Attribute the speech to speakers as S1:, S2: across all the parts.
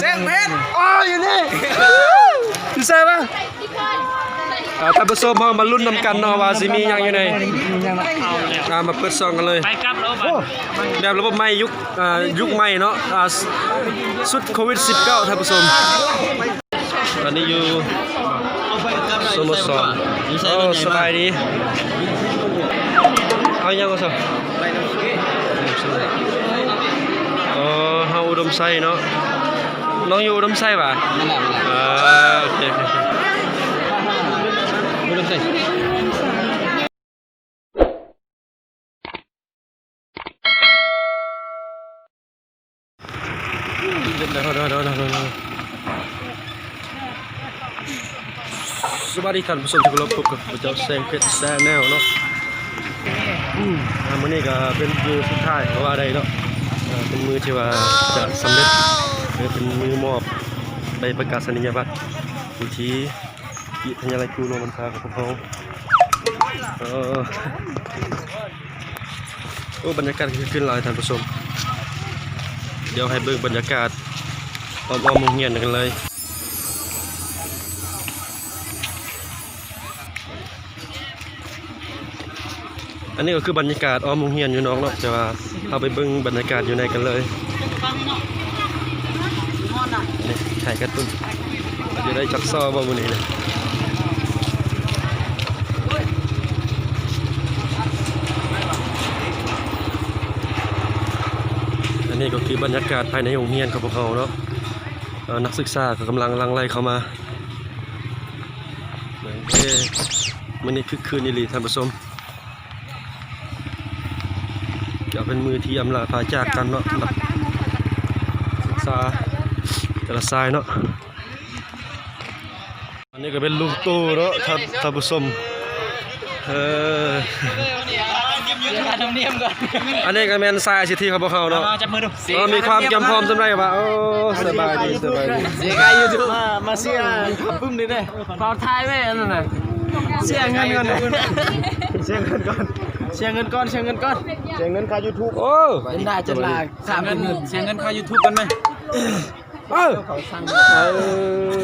S1: เสียงเพชรอ๋ออยู่นี่พี่แซ่บปะอ่าท่านผู้ชมเรามาลุ้นนำกันเนาะว่าสิมีหยังอยู่ในอ่ามาเปิดซองกันเลย
S2: ไปกลับแล้วบัด
S1: แบบระบบใหม่ยุคอ่ายุคใหม่เนาะอ่าสุดโควิด -19 ท่านผู้ชมตอนนี้อยู่สโมสรโอ้สบายดีเอายังก็สอ๋อเฮาอุดมไส้เนาะ น้องอยู่อุดมไส้ป่ะอ่าโอเคโอเคโอเค อุดมไส้เดี๋ยดี๋ยวเดี๋ยวเดี๋ยวเดี๋ยวเดี๋ยวสวัสดีท่านผู้ชมที่เคารพพบกับเจ้าแสงเพชรแซ่แนวเนาะอืมอ่ามื้อนี้ก็เป็นมือสุดท้ายเพราะว่าใดเนาะอ่าเป็นมือที่ว่าจะสำเร็จ หรือเป็นมือมอบใบประกาศนียบัตรอยู่ที่วิทยาลัยครูโรมันคาของพวกเขาเออโอ้บรรยากาศคือขึ้นลายท่านผู้ชม เดี๋ยวให้เบิ่งบรรยากาศอ้อมๆโรงเรียนกันเลยอันนี้ก็คือบรรยากาศอ้อมโรงเรียนอยู่น้องเนาะแต่ว่าเอาไปเบิ่งบรรยากาศอยู่ในกันเลย นี่การ์ตูนจะได้จักซอบ่มื้อนี้นะอันนี้ก็คือบรรยากาศภายในโรงเรียนของพวกเขาเนาะนักศึกษาก็กำลังลังไล่เข้ามาโอเมื้อนี้คือคืนอีหลีท่านผู้ชมจะเป็นมือที่อำลาพาจากกันเนาะศึกษา แต่ละสายเนาะอันนี้ก็เป็นลุงตู่เนาะท่านท่านผู้ชมเออ
S2: เดี๋ยวการทำเนียมก่อน
S1: อันนี้ก็แม่นสายสิทธิของพวกเขาเนาะ
S2: มาจับมือดู
S1: ก็มีความจำพร้อมสำไรวะโอ้สบายดีสบายดี
S2: เสียกายยูทูบมามาเสียทำปึ้มดิเด้เป่าทายไว้อันนั้นน่ะเสียเงินก่อนเสียเงินก่อนเสียเงินก่อนเสียเงินก่อน
S1: เสียเงินค่า YouTube โอ้
S2: เป็นได้จะลาสามเงินเสียเงินค่ายูทูบกันไหม
S1: เออเอ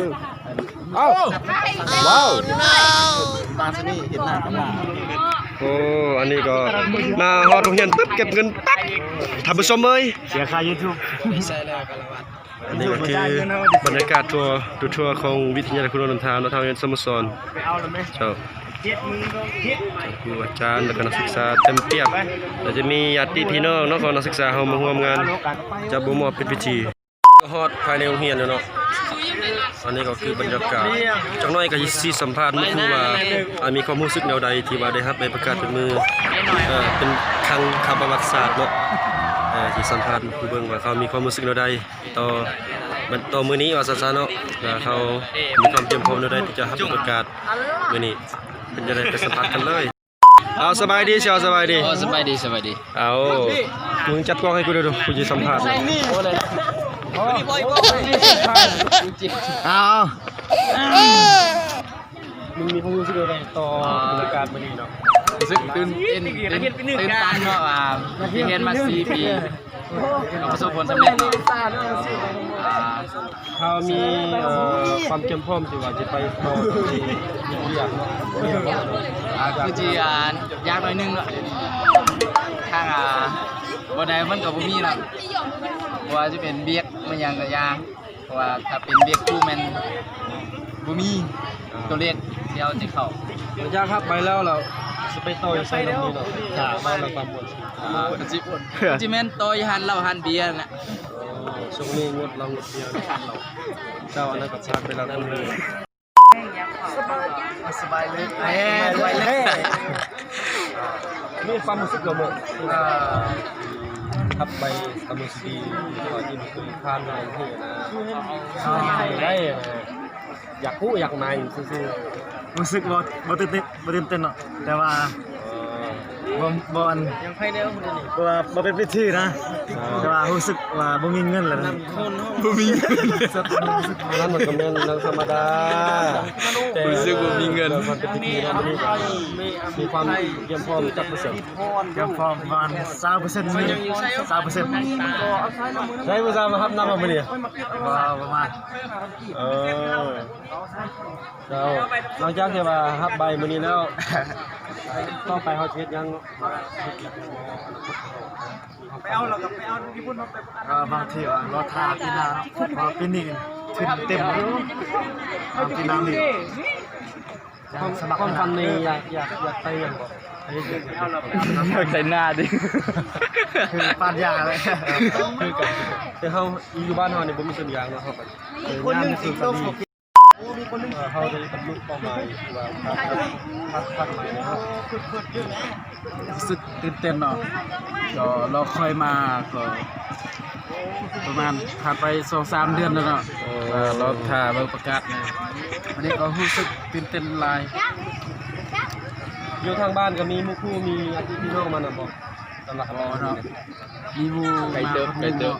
S1: อเอ้าว้าว
S2: บางสนี่เห็นหน้ากันมา
S1: โอ้อันนี้ก็มาฮอดโรงเรียนปุ๊บเก็บเงินปั๊บท่านผู้ชมเอ้ย
S2: เสียค่ายูทูบไม่ใช่แล้วกันละวัน
S1: อันนี้ก็คือบรรยากาศทัวร์ดูทัวร์ของวิทยาลัยคุณนนทานและทางเรียนสโมสร
S2: ไปเอาแล้วไหม
S1: เจ้า
S2: เจ็ดมือก็เจ็ด
S1: ครูอาจารย์และก็นักศึกษาเต็มเปียบแล้วจะมีญาติพี่น้องเนาะของนักศึกษาเฮามาร่วมงานจะบ่มอบเป็นพิธีก็ ฮอดภายในโรงเรียนแล้วเนาะอันนี้ก็คือบรรยากาศจักหน่อยก็สิสัมภาษณ์มื้อคือว่าอ่ามีความรู้สึกแนวใดที่ว่าได้รับใบประกาศเป็นมือเอ่อเป็นครั้งคำประวัติศาสตร์เนาะเอ่อที่สัมภาษณ์ผู้เบิ่งว่าเขามีความรู้สึกแนวใดต่อบัดต่อมื้อนี้ว่าซั่นๆเนาะว่าเขามีความเตรียมพร้อมแนวใดที่จะรับประกาศมื้อนี้เป็นจะได้ไปสัมภาษณ์กันเลยเอาสบายดีเชียวสบายดี
S2: โอ้สบายดีสบายดี
S1: เอามึงจัดกล้องให้กูดูดูกูจะสัมภาษณ์
S2: โอ้เลยเอา
S1: มึงมีความรู้สึกแนวใดต่อบรรยากาศมื้อนี้เนาะ
S2: รู้สึกตื่นเต้นตื่นตื่นตันเนาะว่าที่เรียนมาสี่ปีเราประสบผลสำเร็จเนาะ
S1: เขามีความเตรียมพร้อมที่ว่าจะไปต่อที่ที่เรียนเนาะ
S2: คือจีอยากหน่อยนึงเนาะทางอ่าบ่ได้มันก็บ่มีเนาะว่าจะเป็นเบียก มันหยังก็ยากเพราะว่าถ้าเป็นเบียกคู่แม่นบ่มีตัวเลขที่เอาจะเข้า
S1: หลังจากครับไปแล้วเราจะไปต่อใส่ลำนี้เนาะถามมาแล้วความหมด
S2: อ่ามันสิมันสิแม่นต่อยหันเหล้าหันเบียร์น่ะ
S1: ช่วงนี้งดเรางดเดียวเราเจ้าอันนั้นกับชาติไปแล้วนั่นเลย
S2: สบายเลยแหมสบายเลย
S1: มีความรู้สึกเราหมด
S2: เอ่อ
S1: ครับไปตำรวจดีที่ว่าที่มันเคยผ่านมาที่นะได้อยากพูดอยากนายซื่อ
S3: รู้สึกว่าบ่ตื่นเต้นบ่ตื่นเต้นเนาะแต่ว่า
S1: ๆ
S3: บ่บ่อัน
S2: ยังไผเด้อมื้อนี้
S3: ว่าบ่เป็นพิธีนะแต่ว่ารู้สึกว่าบ่มีเงินแล้วนะ
S2: บ่มีเงิน
S1: นั่นมันก็แม่นเรื่องธรรมดาแต่
S2: รู้สึกว่ามีเงิน
S1: มันเป็นพิธีเนาะมันมีมีความเตรียมพร้อมจักเปอร์เซ็นต์
S3: ยังพอประมาณ20%มี20%
S1: ใช้ภาษามาครับนำมาบ่นี่
S3: ว่าประมาณ
S1: เออเจ้าหลังจากที่ว่ารับใบมื้อนี้แล้ว ต่อไปเฮาสิเฮ็ดหยัง
S2: ไปเอาแล้วก็ไปเอาที่พุ่นมาไป
S3: ก็บางทีว่ารอทาปีหน้าเนาะเพราะปีนี้ทุนเต็มเอาปีหน้านี่
S1: ความ
S3: สมัคร
S1: ความฝันนี่อยากอยากอยากไปหยังบ่ไปเฮ็ดหยังบ่
S2: อยากใส่หน้าดิ
S3: คือปานยาเลย
S1: คือกันแต่เฮาอยู่บ้านเฮานี่บ่มีส่วนยางเนาะเฮาไป
S3: คนนึงสิโต สุข
S1: เอ่อเฮาได้บรรลุเป้าหมายที่ว่าพักพักใหม่นะครับ
S2: รู้สึกตื่นเต้นเนาะก็รอคอยมาก็ประมาณผ่านไป2-3เดือนแล้วเนาะเรอท่าเบิ่งประกาศนี่ยวันนี้ก็รู้สึกตื่นเต้นลาย
S1: อยู่ทางบ้านก็มีมู่คู่มีญาติพี่น้องมานำบ่สำหรับ
S2: อ๋อเนาะมีมูไก่เติมไก่เติม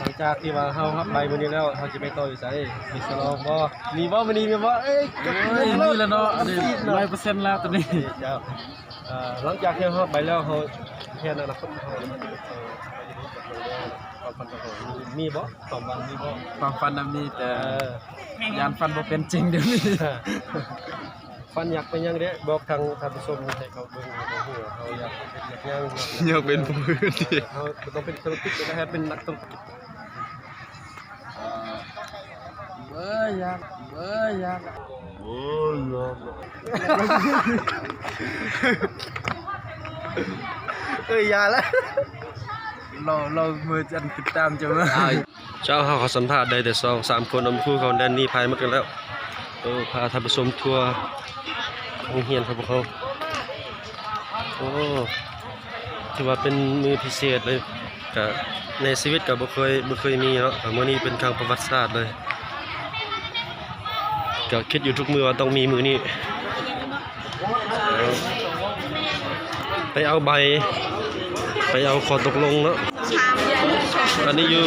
S1: หลังจากที่ว่าเฮารับใบมื้อนี้แล้วเฮาสิไปต่ออยู่ไสมีสลองบ่มีบ่มื้อนี้มีบ่เอ้ย
S2: เอ้ยนี่แหละเนาะอันนี้ร้อยเปอร์เซ็นต์แล้วตอนนี้
S1: เจ้าเอ่อหลังจากที่เฮารับใบแล้วเฮาแค่นั้นนะคนเฮามันจะเอ่อความฝันของเรามีบ่ความหวังมีบ่
S2: ความฝันน่ะมีแต่
S1: เออ
S2: ยานฝันบ่เป็นจริงเดี๋ยวนี้
S1: ฟันอยากเป็นหยังเด้บอกทางท่านผู้ชมให้เขาเบิ่งให้เขาฮู้ว่าเขาอยากเป็นอยากหยัง
S2: อยากเป็นผู้อื่นดิ
S1: เขาต้องเป็นธุรกิจนะฮะเป็นนักธุรกิจ
S2: เบ้ออยากเบ้ออยาก
S3: เอ้ยยาแล้ว
S2: เราเรามือจันติดตามจะมา
S1: เจ้าเขาเขาสัมภาษณ์ได้แต่สองสามคนอมคู่เขาแดนนี่พายมากันแล้ว พาท่านผู้ชมทัวร์โรงเรียนครับพวกเขาโอ้ถือว่าเป็นมือพิเศษเลยกะในชีวิตก็บ่เคยบ่เคยมีเนาะแต่มื้อนี้เป็นครั้งประวัติศาสตร์เลยก็คิดอยู่ทุกมือว่าต้องมีมือนี้ไปเอาใบ ไปเอาขอตกลงเนาะอันนี้อยู่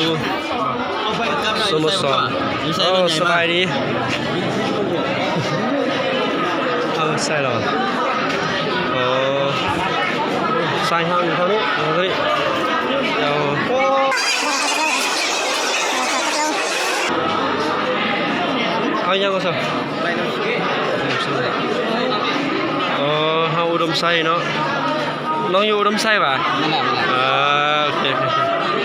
S1: สโมสรโอ้สบายดีเอาใช่เหรสงอยู่เท่านี้เอาเท่านี้เดี๋ยวเอสิ
S2: ไปน้ำขี้
S1: อ๋อเฮาอุดมส้เนาะน้องอยู่อุด มไส้ป่ะ
S2: นั่นแหละนั่นแหละ
S1: อ่าโอเคโอเคโ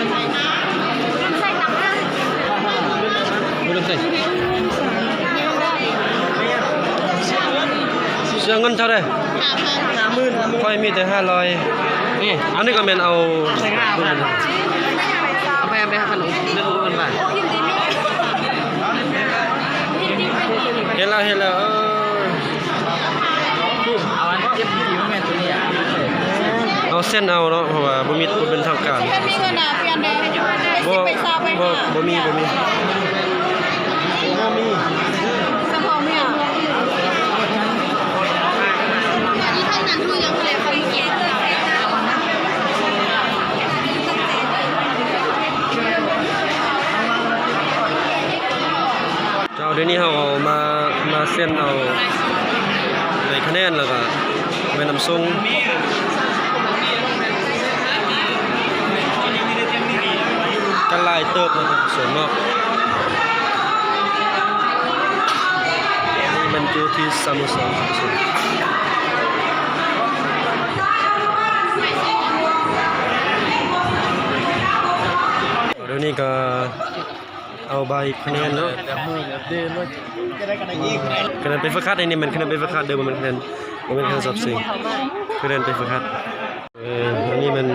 S1: อ เค
S2: บ่ต้องใส่
S1: เสียเงินเท่าไหร่
S3: ห้าหมื่นห้าหมื่น
S1: ค่อยมีแต่ห้าร้อยนี่อันนี้ก็แม่นเอา
S2: เอาไปเอาไปหาขนมเรื่องกันบ้าง
S1: เห็นแล้วเห็นแล้วเออ
S2: เอาอันเจ็บดีๆแม่ตัวนี้อะ
S1: เอาเส้นเอาเนาะเพราะว่าบ่มีบ่เป็นทางการ
S4: แค่มีเงินอะเปลี่ยนเลย
S1: บ่
S4: ไปซาไป
S1: บ่
S4: หา
S1: บ่มีบ่มีบ่มี
S4: สมองเนี่ยที่ท่านนั้นคือยังเลยเขาเขียน
S1: เจ้าเดี๋ ยนี้เฮาเอามามาเส้นเอาในคะแนนแล้วก็ไปนำส่งกันลายเติบนะครับส่วนมากนี่มันอยู่ที่สมุทรสาครเดี๋ยวนี้ก็ เอาใบคะแนนเนาะ
S2: แต่มือเนี่ยเดินว่า
S3: จะได้กันได้ยิง
S1: คะแนนไปฝึกหัดไอ้นี่มันคะแนนไปฝึกหัดเดิมมันคะแนนมันเป็นคะแนนสอบสิ่งคะแนนไปฝึกหัดเอออันนี้มัน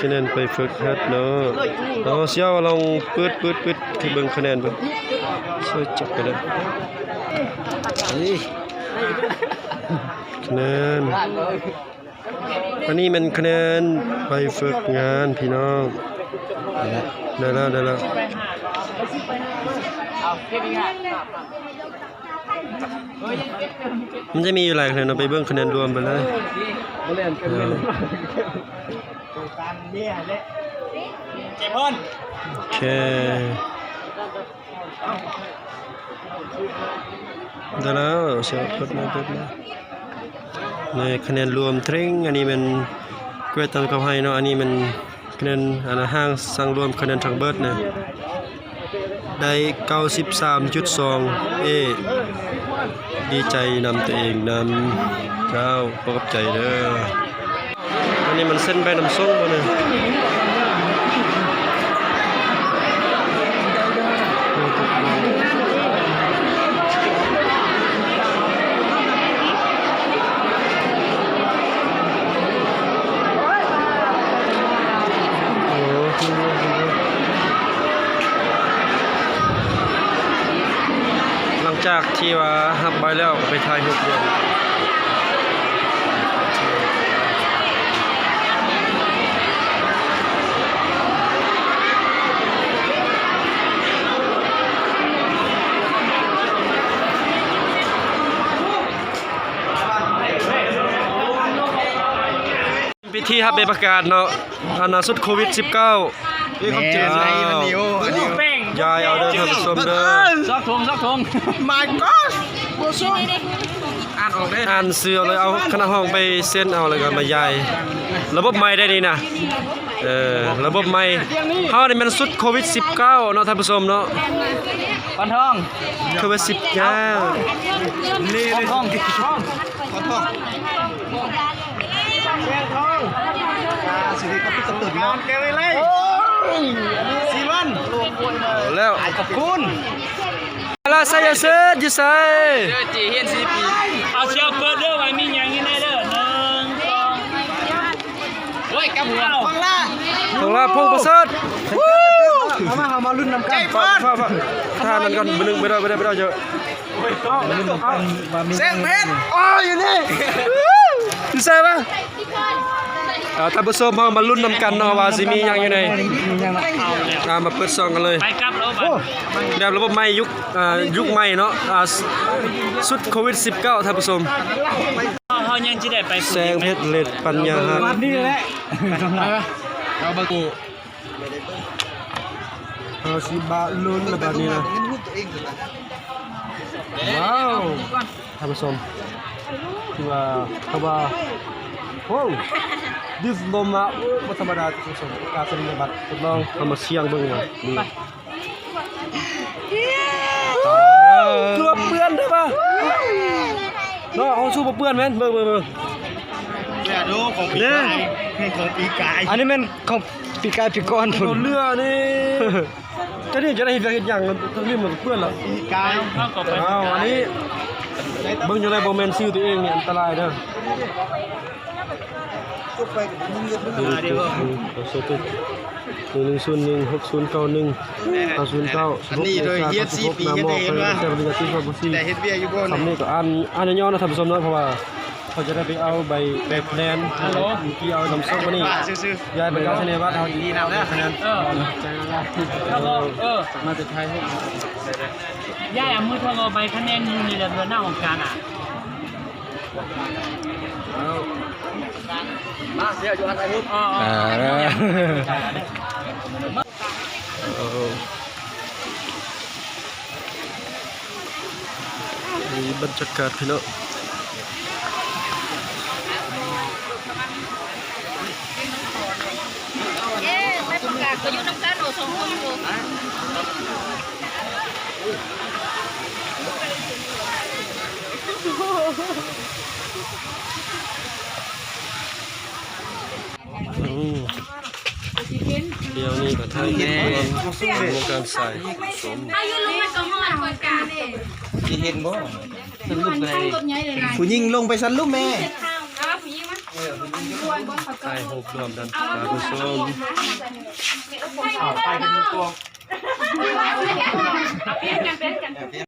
S1: คะแนนไปฝึกหัดเนาะเราเสียวลองปืดปืดปืดที่เบิ่งคะแนนเบิ่งช่วยจับไปเลยนี่คะแนนอันนี้มันคะแนนไปฝึกงานพี่น้องได้แล้วได้แล้ว
S2: เอาแค่นี้ค่ะ
S1: มันจะมีอยู่หลายคะแนนเราไปเบิ่งคะแนนรวมไปเลย
S3: บ่เล่นกันเลยการเนี่ยเละเจ็บพ่น
S1: โอเคได้แล้วเสียกดมาเปิดมาในคะแนนรวมเทรงอันนี้มันเกรดตันกับให้เนาะอันนี้มันคะแนนอันนะห้างสั่งรวมคะแนนทางเบิดเนี่ย ได้93.2เอดีใจนำตัวเองนำเจ้าประกับใจเด้ออันนี้มันเส้นใบน้ำส้มาเนี่ย จากที่ว่าหับใบแล้วก็ไปถ่ายรูปรวมพิธีฮับใบประกาศเนาะอันน่ะสุดโควิด 19
S3: นี่เขาเจอใจมันนิวอันนี้
S1: ยายเอาเด้อท่านผู้ชมเด้อ
S2: ซอกทงซอกทง
S3: my god
S2: อ่านออกได้
S1: อ่านเสือเลยเอาคณะห้องไปเซ็นเอาเลยก็มายายระบบใหม่ได้นี่นะเออระบบใหม่เฮานี่มันสุดโควิด 19 เนาะท่านผู้ชมเนาะ
S2: ปันทอง
S1: โควิด19
S3: นี่
S2: ทองทอง
S3: ขอโทษแกงทองสิริกับพี่ตำรวจงานแกไปเลย สีวัน
S1: เอาแล้ว
S3: ขอบคุณ
S1: แล้วใส่เสื้ออยู่ใส่
S2: เด้อจีเฮียนสีปี
S5: เอาเชียวเปิดเด้อไว้มีหยังอยู่ในเด้อหนึ่งสอง
S2: โอ้ยกับหัว
S3: ฟังล่า
S1: ของลาพงประเสริฐ
S3: เอามาเอามารุ่นน้ำกัน
S1: ฟ้าฟ้าฟ้าท่านั้นก่อนบ่นึงไม่ได้ไม่ได้ไม่ได้เยอะ
S3: เสียงเพชรอ๋ออยู่นี่
S1: อยู่ใส่ปะ อ่าท่านผู้ชมเฮามาลุ้นนำกันเนาะว่าสิมีหยังอยู่ในอ่ามาเปิดซองกันเลย
S5: ไปกลับแล้วบัด
S1: แบบระบบใหม่ยุคอ่ายุคใหม่เนาะอ่าสุดโควิด 19 ท่านผู้ชม
S5: เฮาเฮายังสิได้ไป
S1: แสงเพชรเล็ดปัญญาหัก
S3: นี่แหละ
S2: เราบากู
S1: เอาสิบาลุ้นระบาดนี้นะว้าวท่านผู้ชมคือว่าเขาว่า โอ้ดิฟลมมาโอ้บ่ธรรมดาท่านผู้ชมการแสดงบัตรทดลองเอามาเสียงเบิ่งว่านี่เกือบเปื้อนได้ป่ะเนาะเอาสู้บ่เปื้อนแม่นเบิ่งเบิ่งเบิ่ง
S3: เดี๋ยวดูของปี
S1: เนี่ย
S3: กายของปีกาย
S1: อันนี้มันของปีกายปีก่อนผลเรือนี่จะนี่จะได้เห็นเห็นอย่างแล้วต้องรีบมันเพื่อนละ
S3: ปีกาย
S5: เฮาก็ไป
S1: อ้าวอันนี้เบิ่งอยู่ในโมเมนต์ซิลตัวเองเนี่ยอันตรายเด้อ ดูดิตัวโซตุหนึ่งศูนย์หนึ่งหกศูนย์เก้าหนึ่งเก้าศูนย์เก้า
S3: อันนี้โดยเฮียซีปีกันเองว่า
S1: แต่บริการที่เขาบุษี
S3: แต่เฮ็ดเบี้ยอยู่บน
S1: คำนี้ก็อ่านอ่านย่อๆนะท่านผู้ชมเนะเพราะว่าเขาจะได้ไปเอาใบแบบแนนฮัลโหลที่เอาน้ำส้มมานี่
S3: ซื่อยา
S1: ยไปเอาคะแนนวัดเอาดีๆนะคะแนน
S5: เออแล้วก็เออ
S1: มาจะใช้ให้
S5: ย่าเอามือทองเอาไปคะแนนยูนี่แหละเดือนหน้าของการอะ
S1: เอา
S2: มาเสียอยู่อันไหนมุ
S4: เอ๊ะไม่ประกาศก็อยู่น้ำกันโอสองคนอยู่
S1: อืมเดี๋ยวนี้ก็ไทยเห็นวงการใส่สม
S4: อายุลุงมันก็ห้อนประกาศเอง
S2: ที่เห็นบ่
S4: สรุปเลยรถใหญ่เลยนะ
S3: ผู้หญิงลงไปชั้นลูกแม่
S4: ข้าวอ้าวผู้หญิงมั้ย
S1: ใส่หกรวมดันตาผู้ชม
S3: ไปเป็นตัว
S4: เป็นกันเป็นกัน